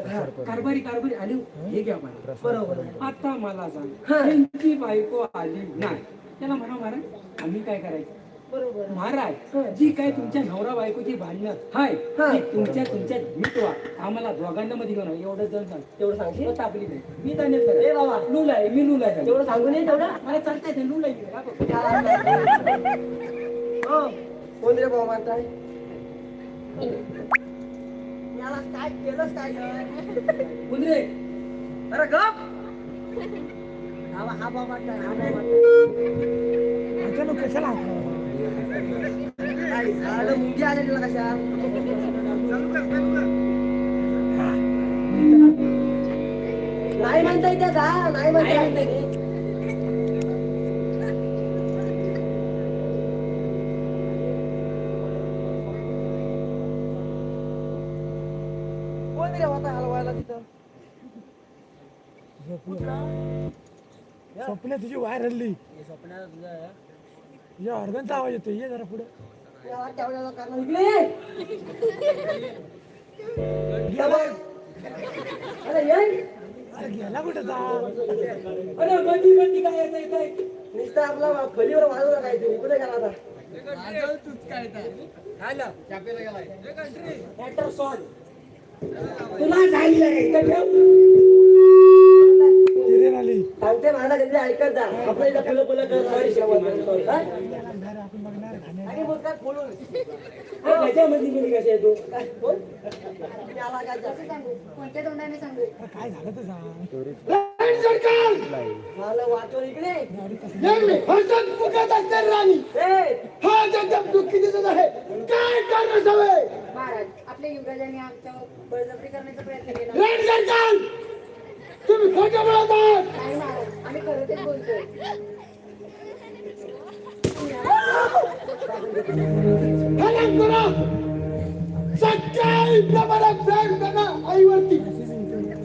करतात कारभारी कारभारी आली. हे? घ्या मला. बरोबर. आता मला सांग. त्यांची बायको आली नाही. त्याला म्हणा महाराज आम्ही काय करायचं? बरोबर. महाराज जी काय तुमच्या नवरा बायकोची भांडणं हाय हा. ती तुमच्या तुमच्यात मिटवा आम्हाला दोघांना मध्ये घेऊन एवढं जण सांग. तेवढं सांगशील? स्वतः आपली नाही. मी ए करा बाबा. लूल आहे मी लूल आहे तेवढं सांगू नये तेवढं? मला चालता येते लूल आहे. हा. कोण रे बाबा म्हणताय याला काय केलंच काय बोल रे अरे गप! हा हा बाबा म्हणताय हा बाबा म्हणताय कशाला काय झालं? मुंगी आले तुला कशा? नाही म्हणताय त्या जा नाही म्हणताय. कोण रे होता हलवायला तिथं. स्वप्न तुझी वायर हल्ली. स्वप्नात तुझं तुझ्या ऑर्गनचा आवाज येतो ये जरा पुढे. अरे ये. अरे गेला कुठे जा? अरे बंदी बंदी काय येतंय काय नुसतं आपला फलीवर वाजवला काहीतरी कुठे गेला आता? Better song. तुला सांगितलं का इथं ठेव. सांगते माझा कधी ऐकत जा. आपल्या इथं फुलं फुलं कर सॉरी खाणे आणि मग काय बोलून. हे गजामध्ये मध्ये कसे आहे तू? काय मला इकडे. महाराज आपल्या युवराजांनी आमच्यावर बळजबरी करण्याचा प्रयत्न केला. तुम्ही खोटं बोलत आहात. नाही महाराज आम्ही खरं तेच बोलतोय. करा. करणं आईवरती.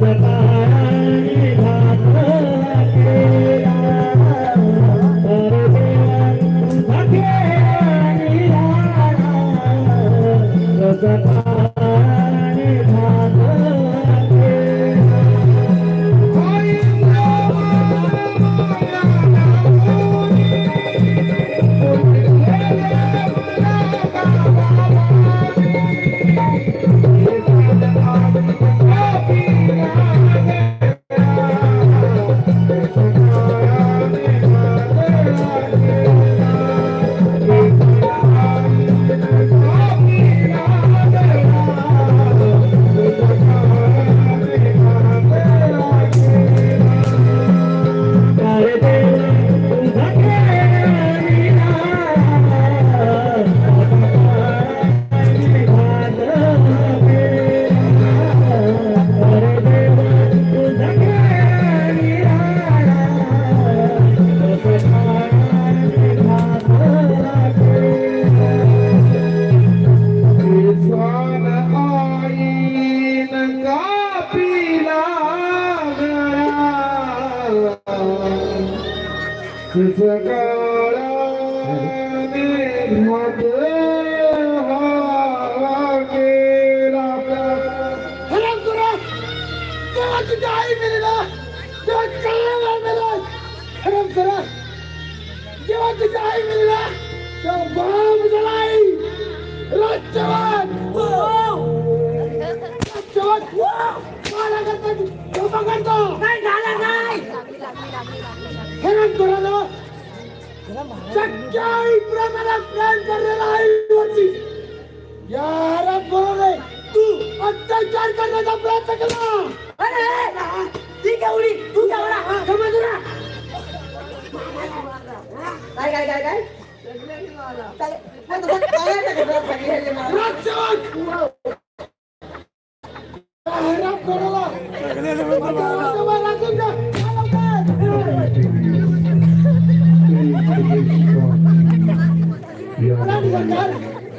Jai करतो. काय झालं नाही. प्रमाणात प्लॅन करलेला आहे या आराम तू अत्याचार करण्याचा प्रयत्न केला. अरे ती केवढी? तू केवढा? समजला काय काय काय काय? राजसेवक आराम करायला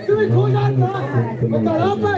तुम्ही खुश आहात ना पण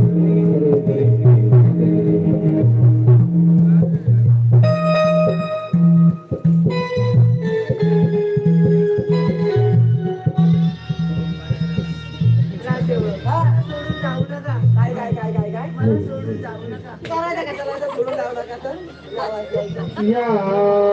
Yeah.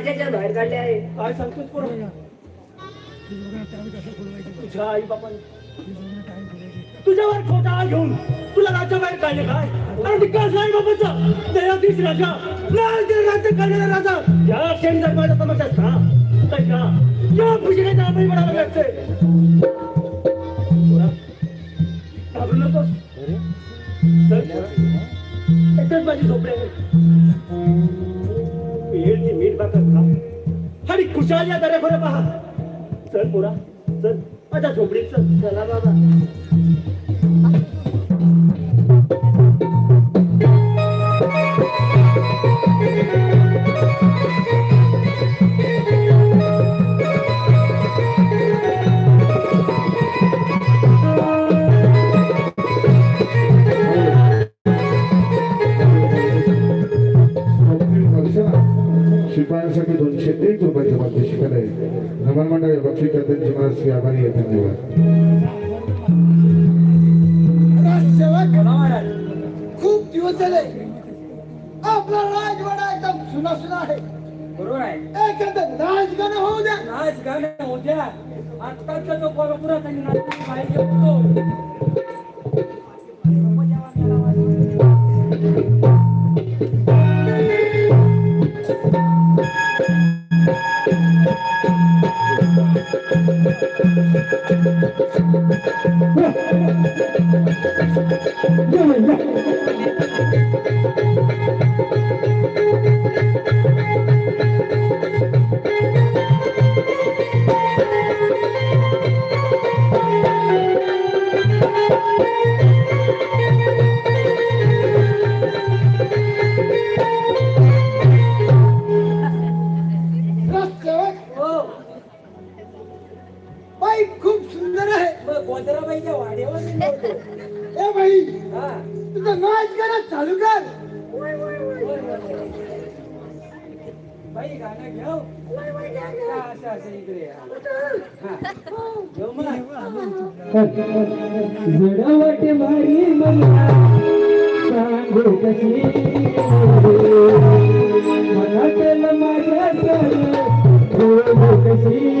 राज्याच्या बाहेर काढले आहे. काय सांगतोस तुझ्या आई बापाने तुझ्यावर खोटा घेऊन तुला राज्याबाहेर काढले काय? अरे विकास नाही बाबाचा. दयाधीश राजा. राज्य करणारा राजा. या क्षणी जर माझ्या समस्यात का तर या या भुजण्याच्या आम्ही म्हणायला लागते पोरा, घाबरू नकोस. चल एकच माझी झोपडी आहे. येईल खा आणि खुशाल या दऱ्याखोऱ्या पहा. चल पोरा चल. माझ्या झोपडीत चल. चला बाबा. मनस्वी आभारी आहे धन्यवाद खूप दिवस झाले. आपला राजवाडा एकदम सुना सुना आहे. बरोबर आहे. एखादं राजगाणं होऊ द्या. नाच गाणं होत्या आजकालचा जो परंपरा त्यांनी नाचण्याची माहिती होतो गोदराबाईच्या वाड्यावर मी नव्हतो. ए बाई हा. तुझं नाच गाणं चालू कर. बाई गाणं घेऊ? हा, असं असं इकडे या. हा. घेऊ मला जडवट मारी मला सांगू कशी? मनातल माझ्या सर बोलू कशी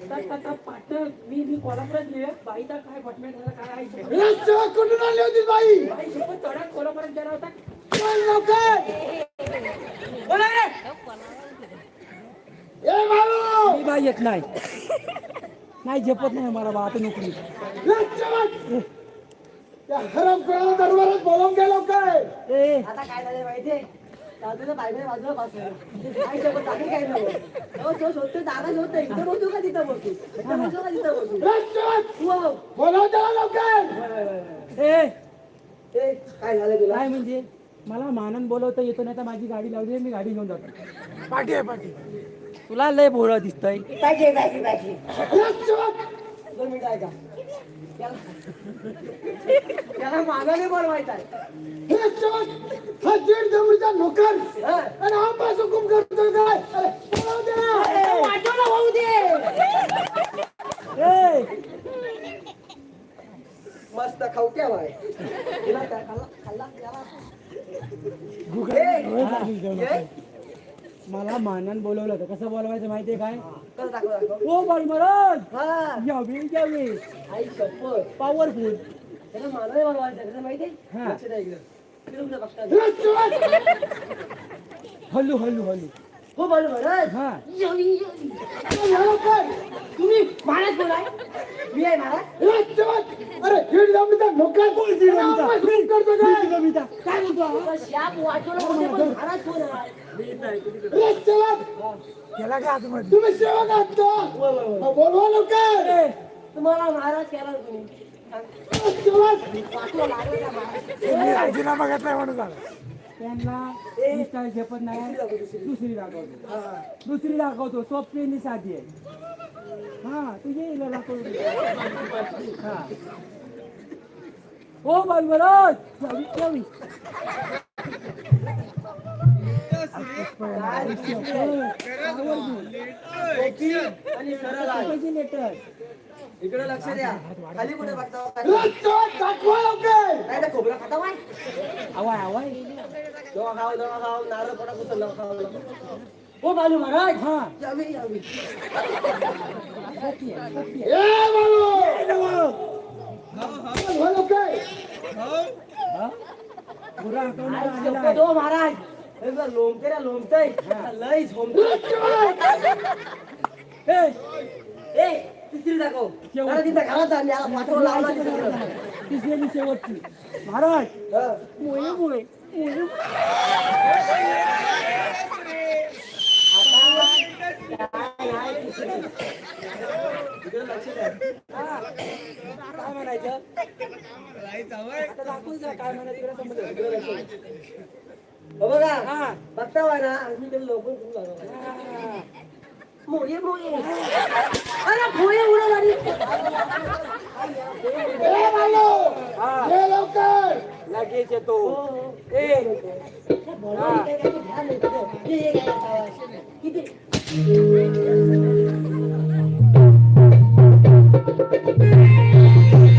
आता पाटण मी मी कोल्हापुरात गेले. बाईचा काय फटम्या झाला काय आई सोबत राज्यवाद कुठून आली होती बाई? कोल्हापुरात गेला होता. बोला रे. ए मी बाई येत नाही. नाही झेपत नाही मला बा आता नोकरी. हरम दरबारात बोलावून लवकर ए. आता काय झालं माहितीये? बाजूला सोबत बाकी काय नव्हतं हो तो शोधतो जागा शोधतो इथं बसू का तिथं बसू इथं बसू का तिथं बसू हो. लवकर! ए काय झालं तुला? काय म्हणजे? मला मानन बोलवता येतो नाही तर माझी गाडी लावली मी गाडी घेऊन जातो. पाठी आहे पाठी तुला लय भोळं दिसतंय. पाहिजे पाहिजे पाहिजे राज्यवाद दोन मिनिटं ऐका. त्याला त्याला मागाने बोलवायचं आहे. हा हा. आणि हा हुकुम करतो काय होऊ दे. ए. मस्त बाय. तिला काय खाल्ला? खाल्ला? त्याला मला मानन बोलवलं होतं. कसं बोलवायचं माहितीये काय? कसं दाखव दाखव. ओ बलमराज हा. यावे यावे आई शपथ. पॉवरफुल त्याला मानाने बोलवायचं कसं माहितीये? हा. लक्ष द्या इकडं. हल्लू हल्लू हल्लू हो बोल महाराज हा. तुम्ही महाराज बोलाय मी आहे महाराज. अरे दीड जमिनीचा नोकर आणि हा पाच हुकुम करतो काय काय म्हणतो शाप पण महाराज कोण आहे राज्यवाद त्याला काय आतमध्ये? तुम्ही सेवक आहात का? बोलवा लवकर. तुम्हाला महाराज केला ना तुम्ही. महाराज राजीनामा घेतलाय म्हणून झालं. त्यांना चाळीस झेपत नाही दुसरी दाखवतो. दुसरी दाखवतो सोपी आणि साधी आहे. हा तुझे हिला दाखवतो. हा. ओ सरळ आहे. लेटर इकडे लक्ष द्या खाली कुठे बघता राज्यवाद दाखवा लवकर काय तर खोबरं खाता बाय आवाय आवाय दवा खाव दवा खाव नारळ पडा कुठं न खाव हो बालू महाराज हा यावी यावी ए बाळू बोलवा लवकर पुरा आठवण आई आलेला शपथ आहे. हो महाराज हे बघ, लोमते रे लोमतय लय झोमतय ए, ए तिसरी दाखव. अरे तिथं घरात जा मी आता पाठवून लावला तिथं. तिसरी आणि शेवटची महाराज हा. काय नाही तिसरी. इकडे लक्ष द्या काय म्हणायचं आता दाखवून काय म्हणायचं इकडे समजलं. हो बघा हा. बघता वाय ना मी त्याला लवकर लागला हा. मोये मोये अरे भोये उडत आली ए बालो ये लवकर लगेच येतो ए किती Thank you.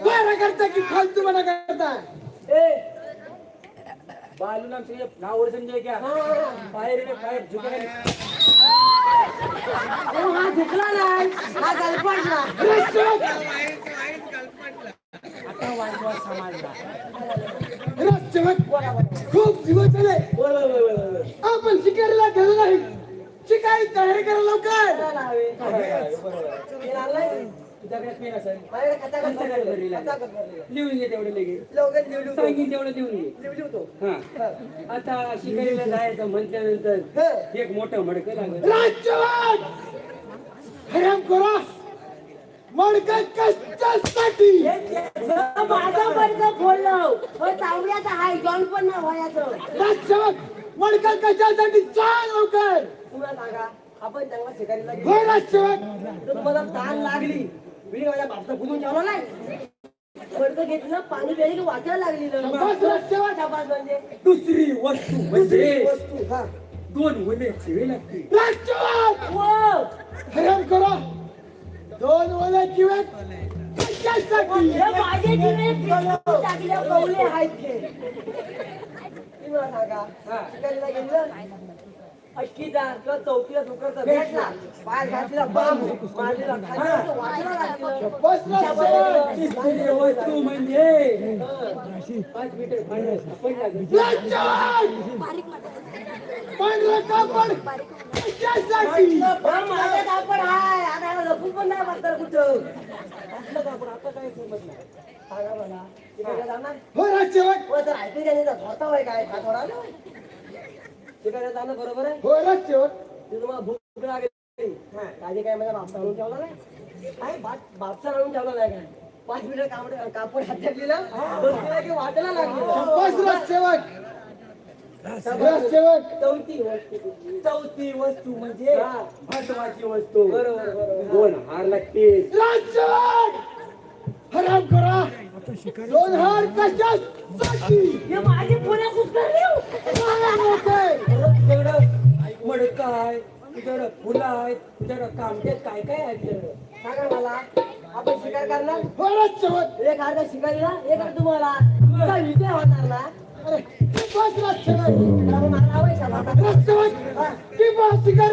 बरं करता की फालतू मना करता ए बालू नाम से नाव और समझे क्या फायर में फायर झुके अरे हा झुकला नाही. हा गलपडला आता वाजवा समाजला. रस्त्यावर खूप दिवस झाले. आपण शिकारीला गेलो नाही. शिकारी तयारी करा लवकर. तुझ्याकडे पेन असेल. लिहून घे तेवढे लगेच. सांगीन तेवढं लिहून घे. हा. आता शिकारीला जायचं म्हटल्यानंतर एक मोठं मडकं लागलं. हराम करा मडका कष्टासाठी माझा वर्ग फोडलं चावड्याचा हाय जॉन पण ना व्हायचं. मडका कशासाठी? चाल लवकर! सांगा. आपण चांगला शिकारीला हो तुम्हाला ताण लागली. मी माझ्या बुजून नाही घेतलं पाणी प्यायला की वाचायला लागली शाबास, शाबास म्हणजे दुसरी वस्तू म्हणजे वस्तू हा दोन वने ठेवे लागते राज्यवाद वो, करा दोन वला किंवा कशासाठी हे माझे कवले आहेत तुम्ही मला सांगा हा. गेलं अटकीदार किंवा चौकीला दुखरचा भेटला. पाय घातला मारलेला वस्तू म्हणजे. पाच मीटर कापड. हाय. आता याला लपून पण नाही बसणार कुठं. कापड आता काय समजलं? सांगा मला शिकायला जाणार? हो राज्यवाद हो तर ऐकू द्या काय? थोडा शिकायला जाणं बरोबर आहे? हो राज्यवाद ते तुम्हाला भूक लागली. हा. काय माझ्या बापसा आणून ठेवला नाही? काय बाप बापसा आणून ठेवला नाही काय? पाच मिनिटं कापड कापड बसलेला की वाटायला लागलं? चौथी वस्तू? चौथी वस्तू म्हणजे. महत्वाची वस्तू. बरोबर दोन हार राज्यवाद हराम करा. दोन हार कशासाठी हे माझी पुण्या कुठं तुझ्याकडं मडकं आहे तुझ्याकडं फुलं आहेत तुझ्याकडं कामट्यात काय काय आहे तुझ्याकडं सांगा मला. आपण शिकार करणार? हो राज्यवाद एक अर्धा शिकारीला एक अर्धा तुम्हाला. तुमचा विजय होणार ना अरे बस राज्यवाद त्यामुळे मला लावायचा बाबा. राज्यवाद की बस शिकार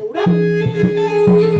मुकराला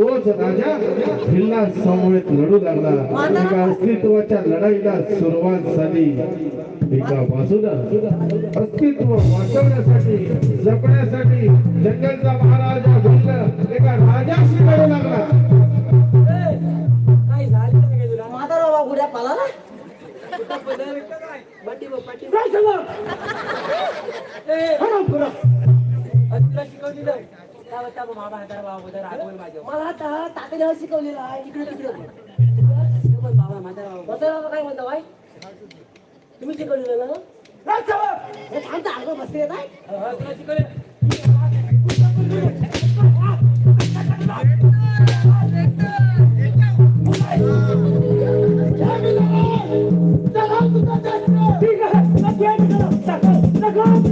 तोच राजा भिल्ला समवेत लढू लागला. एका अस्तित्वाच्या लढाईला सुरुवात झाली. एका बाजूला अस्तित्व वाचवण्यासाठी जपण्यासाठी जंगलचा तुम्ही शिकवलेलं ना बसले ठीक आहे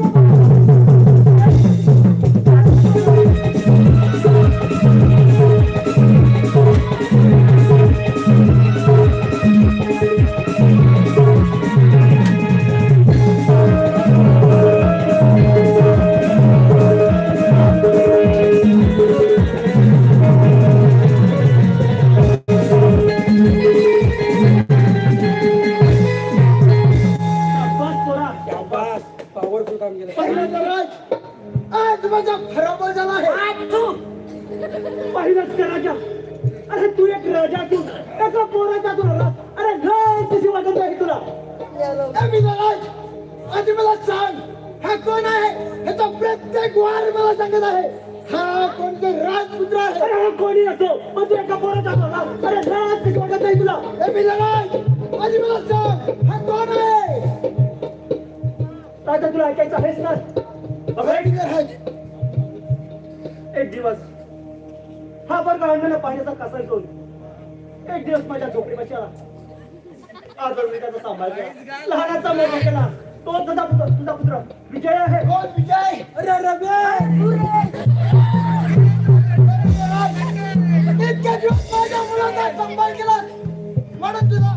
हा बरं गाळलेला पाण्याचा कसा घेऊन? एक दिवस माझ्या झोपडी बशाला आजार मी त्याचा सांभाळ केला. लहानाचा केला. तो तुझा पुत्र तुझा पुत्र. विजय आहे. हो विजय? अरे रवी माझ्या मुलाचा सांभाळ केला. म्हणून तुला